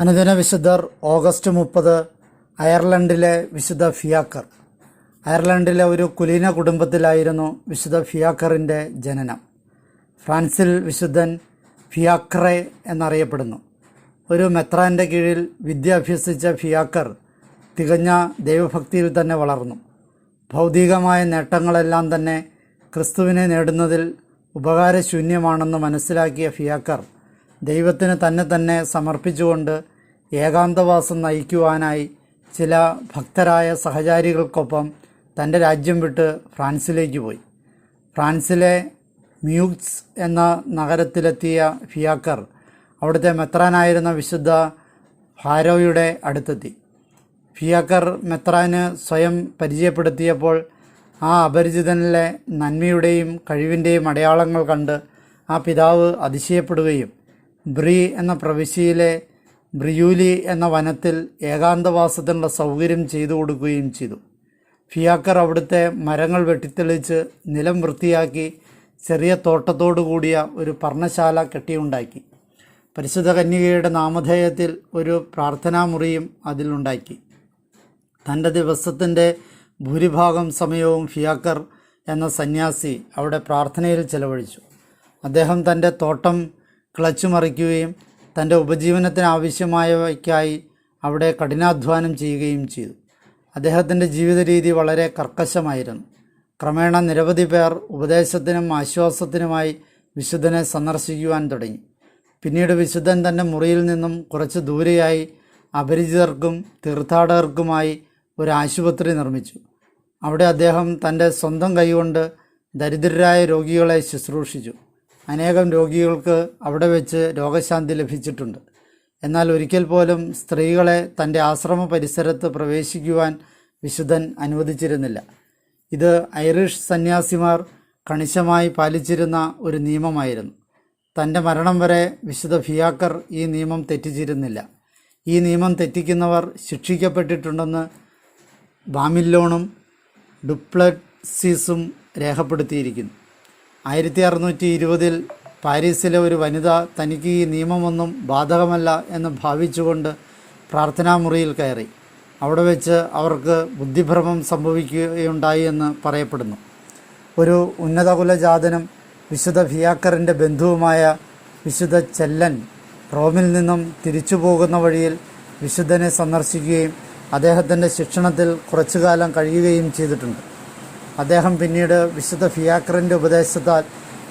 അനുദിന വിശുദ്ധർ ഓഗസ്റ്റ് മുപ്പത് അയർലൻഡിലെ വിശുദ്ധ ഫിയാക്കർ. അയർലൻഡിലെ ഒരു കുലീന കുടുംബത്തിലായിരുന്നു വിശുദ്ധ ഫിയാക്കറിന്റെ ജനനം. ഫ്രാൻസിൽ വിശുദ്ധൻ ഫിയാക്രെ എന്നറിയപ്പെടുന്നു. ഒരു മെത്രാന്റെ കീഴിൽ വിദ്യ അഭ്യസിച്ച ഫിയാക്കർ തികഞ്ഞ ദൈവഭക്തിയിൽ തന്നെ വളർന്നു. ഭൗതികമായ നേട്ടങ്ങളെല്ലാം തന്നെ ക്രിസ്തുവിനെ നേടുന്നതിൽ ഉപകാരശൂന്യമാണെന്ന് മനസ്സിലാക്കിയ ഫിയാക്കർ ദൈവത്തിന് തന്നെ തന്നെ സമർപ്പിച്ചുകൊണ്ട് ഏകാന്തവാസം നയിക്കുവാനായി ചില ഭക്തരായ സഹചാരികൾക്കൊപ്പം തന്റെ രാജ്യം വിട്ട് ഫ്രാൻസിലേക്ക് പോയി. ഫ്രാൻസിലെ മ്യൂക്സ് എന്ന നഗരത്തിലെത്തിയ ഫിയാക്കർ അവിടുത്തെ മെത്രാനായിരുന്ന വിശുദ്ധ ഹാരോയുടെ അടുത്തെത്തി. ഫിയാക്കർ മെത്രാന് സ്വയം പരിചയപ്പെടുത്തിയപ്പോൾ ആ അപരിചിതനിലെ നന്മയുടെയും കഴിവിന്റെയും അടയാളങ്ങൾ കണ്ട് ആ പിതാവ് അതിശയപ്പെടുകയും ബ്രി എന്ന പ്രവിശ്യയിലെ ബ്രിയൂലി എന്ന വനത്തിൽ ഏകാന്തവാസത്തിനുള്ള സൗകര്യം ചെയ്തു കൊടുക്കുകയും ചെയ്തു. ഫിയാക്കർ അവിടുത്തെ മരങ്ങൾ വെട്ടിത്തെളിച്ച് നിലം വൃത്തിയാക്കി ചെറിയ തോട്ടത്തോടു കൂടിയ ഒരു പർണശാല കെട്ടിയുണ്ടാക്കി. പരിശുദ്ധ കന്യകയുടെ നാമധേയത്തിൽ ഒരു പ്രാർത്ഥനാമുറിയും അതിലുണ്ടാക്കി. തന്റെ ദിവസത്തിന്റെ ഭൂരിഭാഗം സമയവും ഫിയാക്കർ എന്ന സന്യാസി അവിടെ പ്രാർത്ഥനയിൽ ചെലവഴിച്ചു. അദ്ദേഹം തന്റെ തോട്ടം കിളച്ചുമറിക്കുകയും തന്റെ ഉപജീവനത്തിന് ആവശ്യമായവയ്ക്കായി അവിടെ കഠിനാധ്വാനം ചെയ്യുകയും ചെയ്തു. അദ്ദേഹത്തിന്റെ ജീവിത രീതി വളരെ കർക്കശമായിരുന്നു. ക്രമേണ നിരവധി പേർ ഉപദേശത്തിനും ആശ്വാസത്തിനുമായി വിശുദ്ധനെ സന്ദർശിക്കുവാൻ തുടങ്ങി. പിന്നീട് വിശുദ്ധൻ തന്റെ മുറിയിൽ നിന്നും കുറച്ച് ദൂരെയായി അപരിചിതർക്കും തീർത്ഥാടകർക്കുമായി ഒരു ആശുപത്രി നിർമ്മിച്ചു. അവിടെ അദ്ദേഹം തന്റെ സ്വന്തം കൈകൊണ്ട് ദരിദ്രരായ രോഗികളെ ശുശ്രൂഷിച്ചു. അനേകം രോഗികൾക്ക് അവിടെ വെച്ച് രോഗശാന്തി ലഭിച്ചിട്ടുണ്ട്. എന്നാൽ ഒരിക്കൽ പോലും സ്ത്രീകളെ തന്റെ ആശ്രമ പരിസരത്ത് പ്രവേശിക്കുവാൻ വിശുദ്ധൻ അനുവദിച്ചിരുന്നില്ല. ഇത് ഐറിഷ് സന്യാസിമാർ കണിശമായി പാലിച്ചിരുന്ന ഒരു നിയമമായിരുന്നു. തന്റെ മരണം വരെ വിശുദ്ധ ഫിയാക്കർ ഈ നിയമം തെറ്റിച്ചിരുന്നില്ല. ഈ നിയമം തെറ്റിക്കുന്നവർ ശിക്ഷിക്കപ്പെട്ടിട്ടുണ്ടെന്ന് ബാമില്ലോണും ഡുപ്ലക്സിസും രേഖപ്പെടുത്തിയിരിക്കുന്നു. ആയിരത്തി അറുന്നൂറ്റി ഇരുപതിൽ പാരീസിലെ ഒരു വനിത തനിക്ക് ഈ നിയമമൊന്നും ബാധകമല്ല എന്ന് ഭാവിച്ചുകൊണ്ട് പ്രാർത്ഥനാമുറിയിൽ കയറി. അവിടെ വെച്ച് അവർക്ക് ബുദ്ധിഭ്രമം സംഭവിക്കുകയുണ്ടായി എന്ന് പറയപ്പെടുന്നു. ഒരു ഉന്നതകുലജാതനും വിശുദ്ധ ഫിയാക്കറിന്റെ ബന്ധുവുമായ വിശുദ്ധ ചെല്ലൻ റോമിൽ നിന്നും തിരിച്ചു പോകുന്ന വഴിയിൽ വിശുദ്ധനെ സന്ദർശിക്കുകയും അദ്ദേഹത്തിന്റെ ശിക്ഷണത്തിൽ കുറച്ചുകാലം കഴിയുകയും ചെയ്തിട്ടുണ്ട്. അദ്ദേഹം പിന്നീട് വിശുദ്ധ ഫിയാക്കറിന്റെ ഉപദേശത്താൽ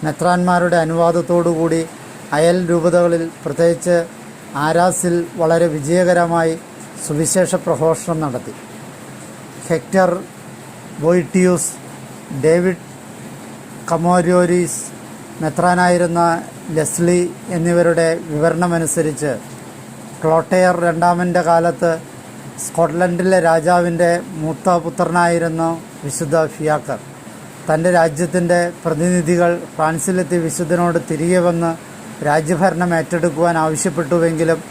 മെത്രാന്മാരുടെ അനുവാദത്തോടുകൂടി അയൽ രൂപതകളിൽ പ്രത്യേകിച്ച് ആരാസിൽ വളരെ വിജയകരമായി സുവിശേഷ പ്രഘോഷണം നടത്തി. ഹെക്ടർ ബോയിട്ടിയൂസ് ഡേവിഡ് കമോരിയോരിസ് മെത്രാനായിരുന്ന ലെസ്ലി എന്നിവരുടെ വിവരണമനുസരിച്ച് ക്ലോട്ടയർ രണ്ടാമന്റെ കാലത്ത് സ്കോട്ട്ലൻഡിലെ രാജാവിന്റെ മൂത്ത പുത്രനായിരുന്നു വിശുദ്ധ ഫിയാക്കർ. തന്റെ രാജ്യത്തിന്റെ പ്രതിനിധികൾ ഫ്രാൻസിലെത്തി വിശുദ്ധനോട് തിരികെ വന്ന് രാജ്യഭരണം ഏറ്റെടുക്കുവാൻ ആവശ്യപ്പെട്ടുവെങ്കിലും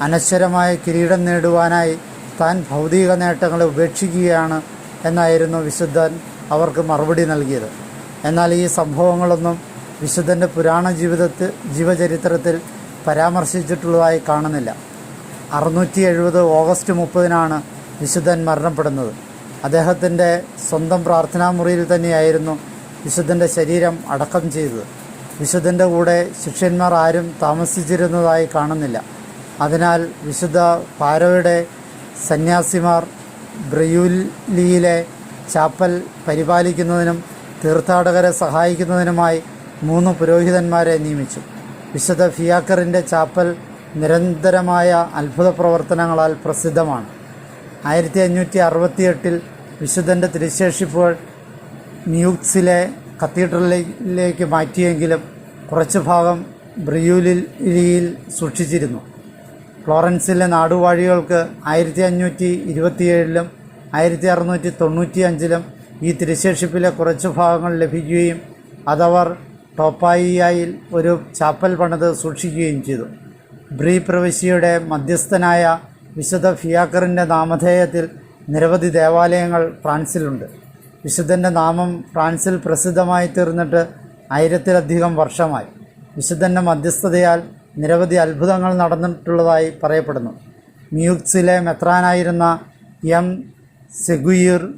അനശ്വരമായ കിരീടം നേടുവാനായി താൻ ഭൗതിക നേട്ടങ്ങളെ ഉപേക്ഷിക്കുകയാണ് എന്നായിരുന്നു വിശുദ്ധൻ അവർക്ക് മറുപടി നൽകിയത്. എന്നാൽ ഈ സംഭവങ്ങളൊന്നും വിശുദ്ധന്റെ പുരാണ ജീവിതത്തിൽ ജീവചരിത്രത്തിൽ പരാമർശിച്ചിട്ടുള്ളതായി കാണുന്നില്ല. അറുന്നൂറ്റി എഴുപത് ഓഗസ്റ്റ് മുപ്പതിനാണ് വിശുദ്ധൻ മരണപ്പെടുന്നത്. അദ്ദേഹത്തിന്റെ സ്വന്തം പ്രാർത്ഥനാ മുറിയിൽ തന്നെയായിരുന്നു വിശുദ്ധന്റെ ശരീരം അടക്കം ചെയ്തത്. വിശുദ്ധന്റെ കൂടെ ശിഷ്യന്മാർ ആരും താമസിച്ചിരുന്നതായി കാണുന്നില്ല. അതിനാൽ വിശുദ്ധ പാരോയുടെ സന്യാസിമാർ ബ്രയൂലിയിലെ ചാപ്പൽ പരിപാലിക്കുന്നതിനും തീർത്ഥാടകരെ സഹായിക്കുന്നതിനുമായി മൂന്ന് പുരോഹിതന്മാരെ നിയമിച്ചു. വിശുദ്ധ ഫിയാക്കറിന്റെ ചാപ്പൽ നിരന്തരമായ അത്ഭുത പ്രവർത്തനങ്ങളാൽ പ്രസിദ്ധമാണ്. ആയിരത്തി അഞ്ഞൂറ്റി അറുപത്തിയെട്ടിൽ വിശുദ്ധന്റെ തിരുശേഷിപ്പുകൾ മ്യൂക്സിലെ കത്തീഡ്രലിലേക്ക് മാറ്റിയെങ്കിലും കുറച്ചു ഭാഗം ബ്രിയൂലിയിൽ സൂക്ഷിച്ചിരുന്നു. ഫ്ലോറൻസിലെ നാടുവാഴികൾക്ക് ആയിരത്തി അഞ്ഞൂറ്റി ഇരുപത്തിയേഴിലും ആയിരത്തി അറുന്നൂറ്റി തൊണ്ണൂറ്റി അഞ്ചിലും ഈ തിരുശേഷിപ്പിലെ കുറച്ച് ഭാഗങ്ങൾ ലഭിക്കുകയും അതവർ ടോപ്പായിയായിൽ ഒരു ചാപ്പൽ പണിത് സൂക്ഷിക്കുകയും ചെയ്തു. ബ്രീ പ്രവിശ്യയുടെ മധ്യസ്ഥനായ വിശുദ്ധ ഫിയാക്കറിന്റെ നാമധേയത്തിൽ നിരവധി ദേവാലയങ്ങൾ ഫ്രാൻസിലുണ്ട്. വിശുദ്ധന്റെ നാമം ഫ്രാൻസിൽ പ്രസിദ്ധമായി തീർന്നിട്ട് ആയിരത്തിലധികം വർഷമായി. വിശുദ്ധന്റെ മധ്യസ്ഥതയാൽ നിരവധി അത്ഭുതങ്ങൾ നടന്നിട്ടുള്ളതായി പറയപ്പെടുന്നു. മ്യൂക്സിലെ മെത്രാനായിരുന്ന എം. സെഗുയിർ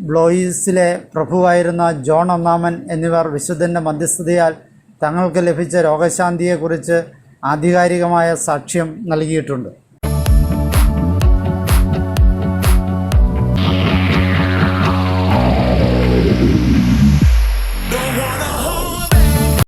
ബ്ലോയിസിലെ പ്രഭുവായിരുന്ന ജോൺ ഒന്നാമൻ എന്നിവർ വിശുദ്ധന്റെ മധ്യസ്ഥതയാൽ തങ്ങൾക്ക് ലഭിച്ച രോഗശാന്തിയെക്കുറിച്ച് ആധികാരികമായ സാക്ഷ്യം നൽകിയിട്ടുണ്ട്.